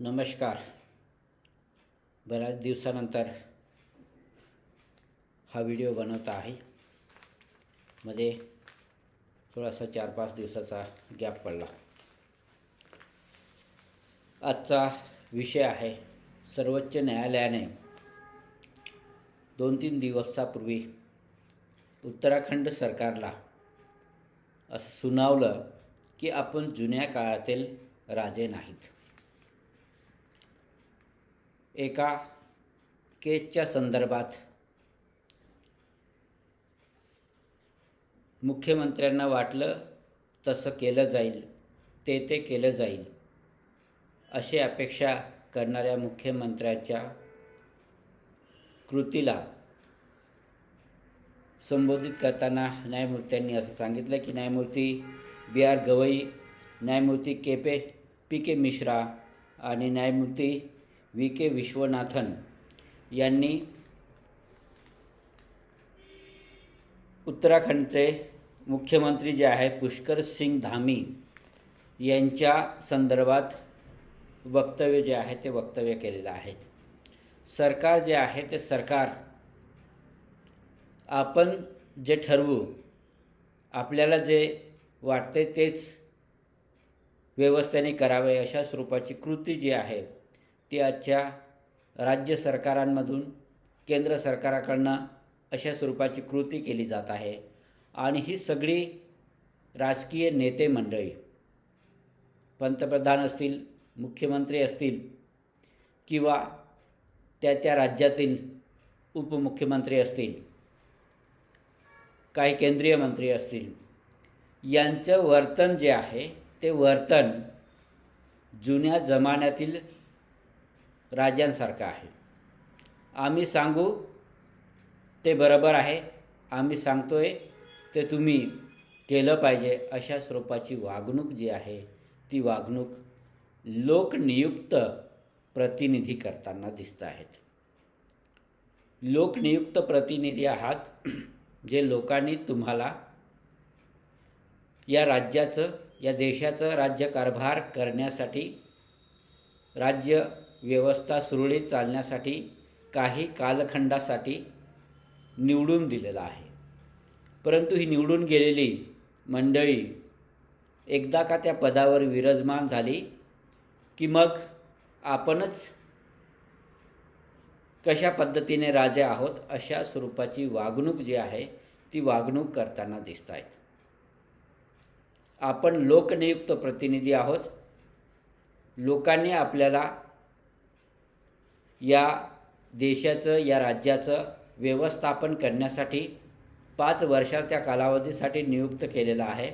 नमस्कार. बऱ्याच दिवसानंतर हा व्हिडिओ बनवत आहे. मध्ये थोडासा चार पाच दिवसाचा गॅप पडला. आजचा विषय आहे सर्वोच्च न्यायालयाने दोन तीन दिवसापूर्वी उत्तराखंड सरकारला असं सुनावलं की आपण जुन्या काळातील राजे नाहीत. एका केसच्या संदर्भात मुख्यमंत्र्यांना वाटलं तसं केलं जाईल ते ते केलं जाईल अशी अपेक्षा करणाऱ्या मुख्यमंत्र्याच्या कृतीला संबोधित करताना न्यायमूर्त्यांनी असं सांगितलं की न्यायमूर्ती बी आर गवई न्यायमूर्ती के पे पी के मिश्रा आणि न्यायमूर्ती व्ही के विश्वनाथन यांनी उत्तराखंडचे मुख्यमंत्री जे आहेत पुष्कर सिंग धामी यांच्या संदर्भात वक्तव्य जे आहे ते वक्तव्य केलेलं आहे. सरकार जे आहे ते सरकार आपण जे ठरवू आपल्याला जे वाटते तेच व्यवस्थेने करावे अशा स्वरूपाची कृती जी आहे त्याच्या आजच्या राज्य सरकारांमधून केंद्र सरकाराकडनं अशा स्वरूपाची कृती केली जात आहे. आणि ही सगळी राजकीय नेते मंडळी पंतप्रधान असतील मुख्यमंत्री असतील किंवा त्या त्या राज्यातील उपमुख्यमंत्री असतील काही केंद्रीय मंत्री असतील यांचं वर्तन जे आहे ते वर्तन जुन्या जमान्यातील राजांसारखं आहे. आम्ही सांगू ते बरोबर आहे. आम्ही सांगतोय ते तुम्ही केलं पाहिजे. अशा स्वरूपाची वागणूक जी आहे ती वागणूक लोकनियुक्त प्रतिनिधी करताना दिसत आहेत. लोकनियुक्त प्रतिनिधी आहात जे लोकांनी तुम्हाला या राज्याचं या देशाचं राज्यकारभार करण्यासाठी राज्य व्यवस्था सुरळीत चालण्यासाठी काही कालखंडासाठी निवडून दिलेलं आहे. परंतु ही निवडून गेलेली मंडळी एकदा का त्या पदावर विराजमान झाली की मग आपणच कशा पद्धतीने राजे आहोत अशा स्वरूपाची वागणूक जी आहे ती वागणूक करताना दिसत आहेत आपण लोकनियुक्त प्रतिनिधी आहोत. लोकांनी आपल्याला या देशाचं या राज्याचं व्यवस्थापन करण्यासाठी पाच वर्षाच्या कालावधीसाठी नियुक्त केलेला आहे.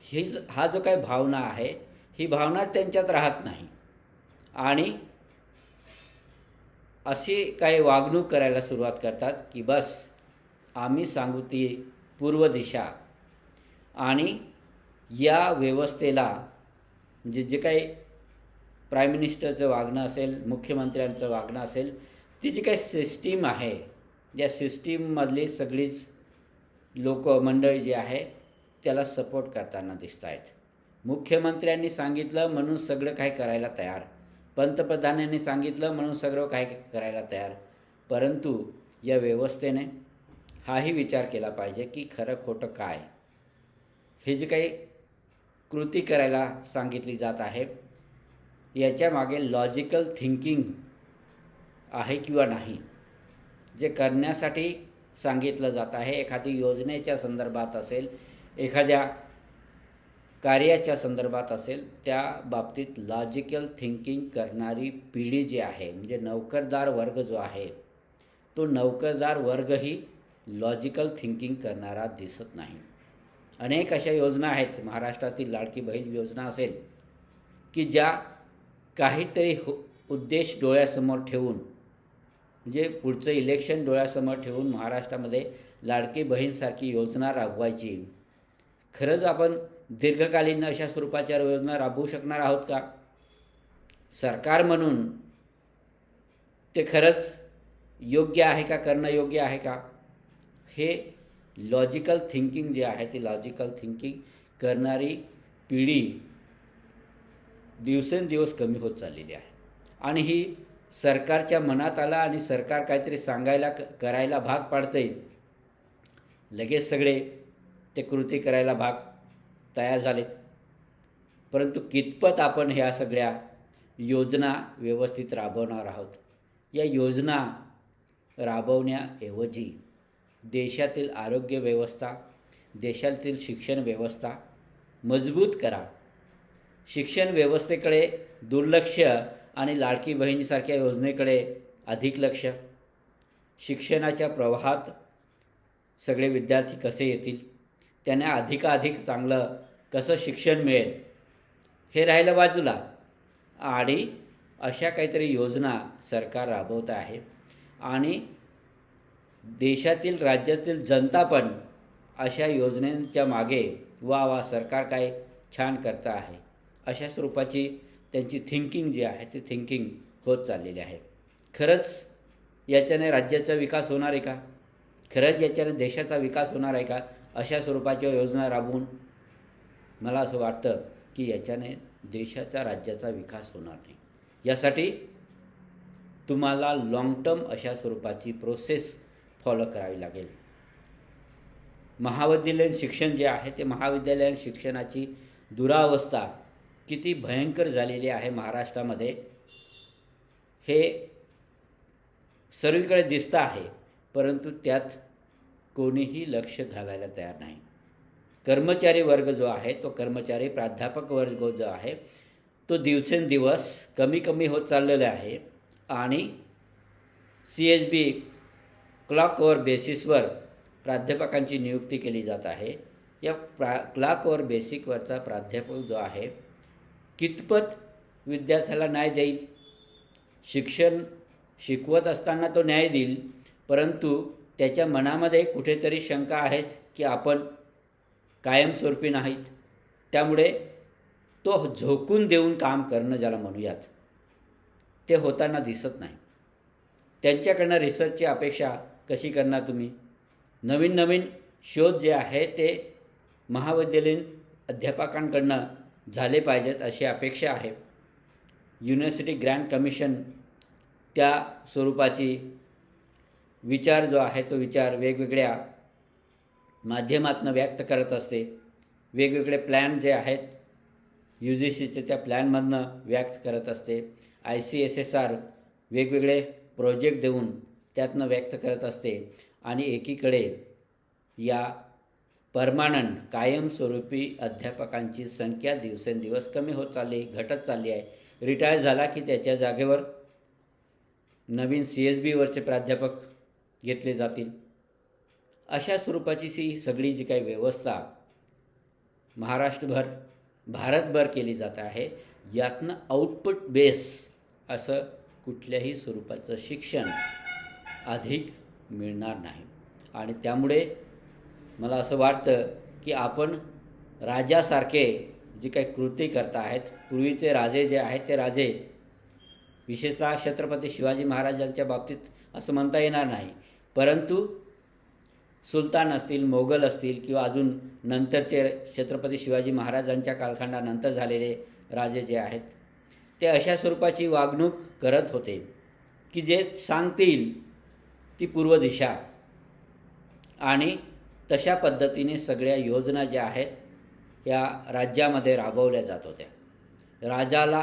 ही हा जो काही भावना आहे ही भावना त्यांच्यात राहत नाही. आणि अशी काही वागणूक करायला सुरुवात करतात की बस आम्ही सांगू ती पूर्व दिशा. आणि या व्यवस्थेला म्हणजे जे काही प्राईम मिनिस्टरचं वागणं असेल मुख्यमंत्र्यांचं वागणं असेल ती जी काही सिस्टीम आहे. या सिस्टीममधली सगळीच लोक मंडळी जी आहे त्याला सपोर्ट करताना दिसत आहेत मुख्यमंत्र्यांनी सांगितलं म्हणून सगळं काही करायला तयार. पंतप्रधानांनी सांगितलं म्हणून सगळं काही करायला तयार. परंतु या व्यवस्थेने हाही विचार केला पाहिजे की खरं खोटं काय. हे जे काही कृती करायला सांगितली जात आहे याच्यामागे लॉजिकल थिंकिंग आहे किंवा नाही जे करण्यासाठी सांगितलं जात आहे. एखादी योजनेच्या संदर्भात असेल एखाद्या कार्याच्या संदर्भात असेल त्या बाबतीत लॉजिकल थिंकिंग करणारी पिढी जी आहे म्हणजे नौकरदार वर्ग जो आहे तो नौकरदार वर्गही लॉजिकल थिंकिंग करणारा दिसत नाही. अनेक अशा योजना आहेत. महाराष्ट्रातील लाडकी बहीण योजना असेल की ज्या काहीतरी हो उद्देश डोळ्यासमोर ठेवून म्हणजे पुढचं इलेक्शन डोळ्यासमोर ठेवून महाराष्ट्रामध्ये लाडकी बहीणसारखी योजना राबवायची. खरंच आपण दीर्घकालीन अशा स्वरूपाच्या योजना राबवू शकणार आहोत का? सरकार म्हणून ते खरंच योग्य आहे का करणं योग्य आहे का? हे लॉजिकल थिंकिंग जे आहे ती लॉजिकल थिंकिंग करणारी पिढी दिवसेंदिवस कमी होत चाललेली आहे. आणि ही सरकारच्या मनात आला आणि सरकार काहीतरी सांगायला क करायला भाग पाडतंय. लगेच सगळे ते कृती करायला भाग तयार झालेत. परंतु कितपत आपण ह्या सगळ्या योजना व्यवस्थित राबवणार आहोत? या योजना राबवण्याऐवजी देशातील आरोग्य व्यवस्था देशातील शिक्षण व्यवस्था मजबूत करा. शिक्षण व्यवस्थेकडे दुर्लक्ष आणि लाडकी बहिणीसारख्या योजनेकडे अधिक लक्ष. शिक्षणाच्या प्रवाहात सगळे विद्यार्थी कसे येतील? त्यांना अधिकाधिक चांगलं कसं शिक्षण मिळेल? हे राहिलं बाजूला. आणि अशा काहीतरी योजना सरकार राबवत आहे. आणि देशातील राज्यातील जनता पण अशा योजनेच्या मागे वा वा सरकार काय छान करतं आहे. अशा स्वरूपाची त्यांची थिंकिंग जी आहे ती थिंकिंग होत चाललेली आहे. खरंच याच्याने राज्याचा विकास होणार आहे का? खरंच याच्याने देशाचा विकास होणार आहे का? अशा स्वरूपाच्या योजना राबवून मला असं वाटतं की याच्याने देशाचा राज्याचा विकास होणार नाही. यासाठी तुम्हाला लाँग टर्म अशा स्वरूपाची प्रोसेस फॉलो करावी लागेल. महाविद्यालयीन शिक्षण जे आहे ते महाविद्यालयीन शिक्षणाची दुरावस्था किती भयंकर झालेली आहे महाराष्ट्रामध्ये. हे सर्वीकडे दिसतं आहे परंतु त्यात कोणीही लक्ष घालायला तयार नाही. कर्मचारी वर्ग जो आहे तो कर्मचारी प्राध्यापक वर्ग जो आहे तो दिवसेंदिवस कमी कमी होत चाललेला आहे आणि सी एच बी क्लॉकवर बेसिसवर प्राध्यापकांची नियुक्ती केली जात आहे. या प्रा क्लॉकवर बेसिकवरचा प्राध्यापक जो आहे कितपत विद्यार्थ्याला न्याय देईल? शिक्षण शिकवत असताना तो न्याय देईल परंतु त्याच्या मनामध्ये कुठेतरी शंका आहेच की आपण कायमस्वरूपी नाहीत. त्यामुळे तो झोकून देऊन काम करणं ज्याला म्हणूयात ते होताना दिसत नाही. त्यांच्याकडनं रिसर्चची अपेक्षा कशी करणार तुम्ही? नवीन नवीन शोध जे आहे ते महाविद्यालयीन अध्यापकांकडनं झाले पाहिजेत अशी अपेक्षा आहे. युनिव्हर्सिटी ग्रँड कमिशन त्या स्वरूपाची विचार जो आहे तो विचार वेगवेगळ्या माध्यमातून व्यक्त करत असते. वेगवेगळे प्लॅन जे आहेत यू जी सीचे त्या प्लॅनमधनं व्यक्त करत असते. I C S S R वेगवेगळे प्रोजेक्ट देऊन त्यातनं व्यक्त करत असते. आणि एकीकडे या परमानंट कायमस्वरूपी अध्यापकांची संख्या दिवसेंदिवस कमी होत चालली घटत चालली आहे. रिटायर झाला की त्याच्या जागेवर नवीन सी एस बीवरचे प्राध्यापक घेतले जातील. अशा स्वरूपाची सी सगळी जी काही व्यवस्था महाराष्ट्रभर भारतभर केली जात आहे यातनं आउटपुट बेस असं कुठल्याही स्वरूपाचं शिक्षण अधिक मिळणार नाही. आणि त्यामुळे मला असं वाटतं की आपण राजासारखे जे काही कृती करत आहेत पूर्वीचे राजे जे आहेत ते राजे विशेषतः छत्रपती शिवाजी महाराजांच्या बाबतीत असं म्हणता येणार नाही. परंतु सुलतान असतील मोगल असतील किंवा अजून नंतरचे छत्रपती शिवाजी महाराजांच्या कालखंडानंतर झालेले राजे जे आहेत ते अशा स्वरूपाची वागणूक करत होते की जे सांगतील ती पूर्व दिशा. आणि तशा पद्धतीने सगळ्या योजना ज्या आहेत या राज्यामध्ये राबवल्या जात होत्या. राजाला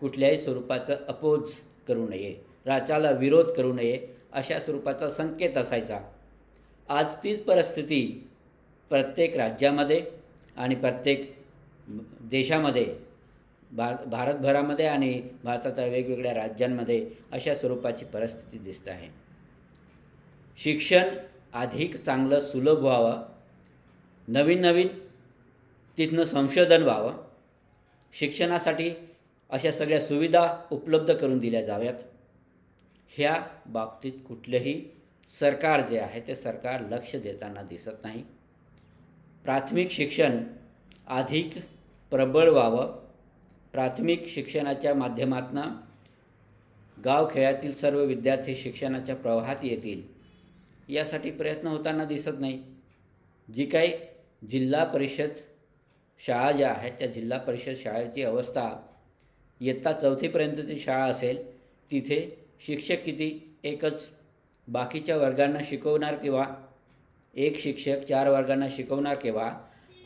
कुठल्याही स्वरूपाचं अपोज करू नये राजाला विरोध करू नये अशा स्वरूपाचा संकेत असायचा. आज तीच परिस्थिती प्रत्येक राज्यामध्ये आणि प्रत्येक देशामध्ये भा भारतभरामध्ये आणि भारताच्या वेगवेगळ्या राज्यांमध्ये अशा स्वरूपाची परिस्थिती दिसत आहे. शिक्षण अधिक चांगलं सुलभ व्हावं. नवीन नवीन तिथनं संशोधन व्हावं. शिक्षणासाठी अशा सगळ्या सुविधा उपलब्ध करून दिल्या जाव्यात. ह्या बाबतीत कुठलंही सरकार जे आहे ते सरकार लक्ष देताना दिसत नाही. प्राथमिक शिक्षण अधिक प्रबळ व्हावं. प्राथमिक शिक्षणाच्या माध्यमातून गावखेड्यातील सर्व विद्यार्थी शिक्षणाच्या प्रवाहात येतील. यासाठी प्रयत्न होताना दिसत नाही. जी काही जिल्हा परिषद शाळा ज्या आहेत त्या जिल्हा परिषद शाळेची अवस्था इयत्ता चौथीपर्यंतची शाळा असेल तिथे शिक्षक किती एकच बाकीच्या वर्गांना शिकवणार किंवा एक शिक्षक चार वर्गांना शिकवणार किंवा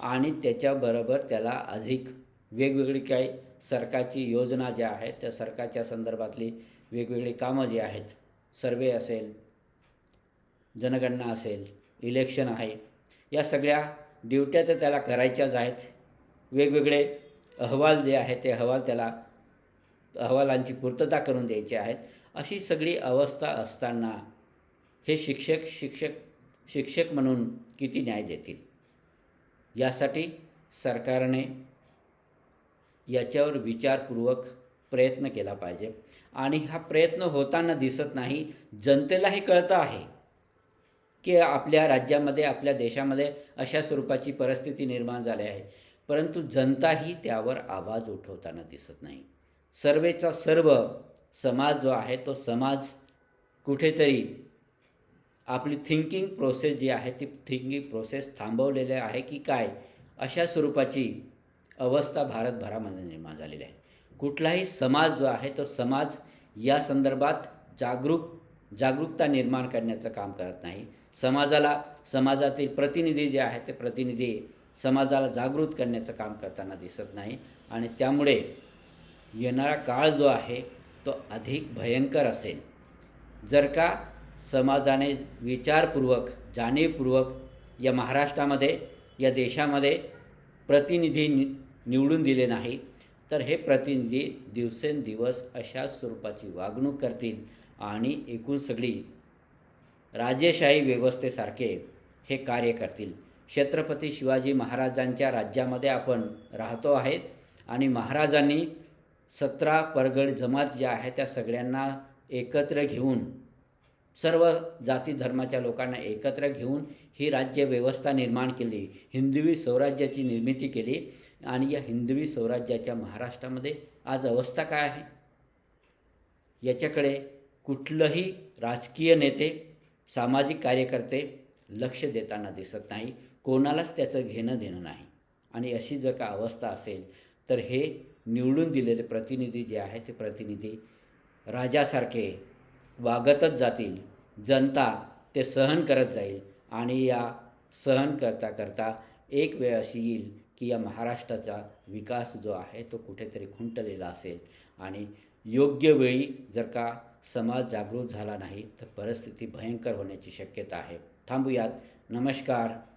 आणि त्याच्याबरोबर त्याला अधिक वेगवेगळी काही सरकारची योजना ज्या आहेत त्या सरकारच्या संदर्भातली वेगवेगळी कामं जी आहेत सर्वे असेल जनगणना असेल इलेक्शन आहे या सगळ्या ड्युट्या तर त्याला करायच्याच आहेत. वेगवेगळे अहवाल जे आहेत ते अहवाल त्याला अहवालांची पूर्तता करून द्यायची आहेत. अशी सगळी अवस्था असताना हे शिक्षक शिक्षक शिक्षक म्हणून किती न्याय देतील? यासाठी सरकारने याच्यावर विचारपूर्वक प्रयत्न केला पाहिजे. आणि हा प्रयत्न होताना दिसत नाही जनतेलाही कळतं आहे. की आपल्या राज्यामध्ये आपल्या देशामध्ये अशा स्वरूपाची परिस्थिती निर्माण झाली आहे. परंतु जनताही त्यावर आवाज उठवताना दिसत नाही. सर्वेचा सर्व समाज जो आहे तो समाज कुठेतरी आपली थिंकिंग प्रोसेस जी आहे ती थिंकिंग प्रोसेस थांबवलेली आहे की काय? अशा स्वरूपाची अवस्था भारतभरामध्ये निर्माण झालेली आहे. कुठलाही समाज जो आहे तो समाज या संदर्भात जागरूक जागरूकता निर्माण करण्याचं काम करत नाही. समाजाला समाजातील प्रतिनिधी जे आहेत ते प्रतिनिधी समाजाला जागृत करण्याचं काम करताना दिसत नाही. आणि त्यामुळे येणारा काळ जो आहे तो अधिक भयंकर असेल. जर का समाजाने विचारपूर्वक जाणीवपूर्वक या महाराष्ट्रामध्ये या देशामध्ये प्रतिनिधी नि निवडून दिले नाही तर हे प्रतिनिधी दिवसेंदिवस अशा स्वरूपाची वागणूक करतील आणि एकूण सगळी राजेशाही व्यवस्थेसारखे हे कार्य करतील. छत्रपती शिवाजी महाराजांच्या राज्यामध्ये आपण राहतो आहेत आणि महाराजांनी सतरा परगड जमात ज्या आहेत त्या सगळ्यांना एकत्र घेऊन सर्व जाती धर्माच्या लोकांना एकत्र घेऊन ही राज्य व्यवस्था निर्माण केली. हिंदवी स्वराज्याची निर्मिती केली आणि या हिंदवी स्वराज्याच्या महाराष्ट्रामध्ये आज अवस्था काय आहे? याच्याकडे कुठलंही राजकीय नेते सामाजिक कार्यकर्ते लक्ष देताना दिसत नाही. कोणालाच त्याचं घेणं देणं नाही. आणि अशी जर का अवस्था असेल तर हे निवडून दिलेले प्रतिनिधी जे आहेत ते प्रतिनिधी राजासारखे वागतच जातील. जनता ते सहन करत जाईल. आणि या सहन करता करता एक वेळ अशी येईल की या महाराष्ट्राचा विकास जो आहे तो कुठेतरी खुंटलेला असेल. आणि योग्य वेळी जर का समाज जागृत झाला नाही तर परिस्थिती भयंकर होण्याची शक्यता आहे. थांबूयात. नमस्कार.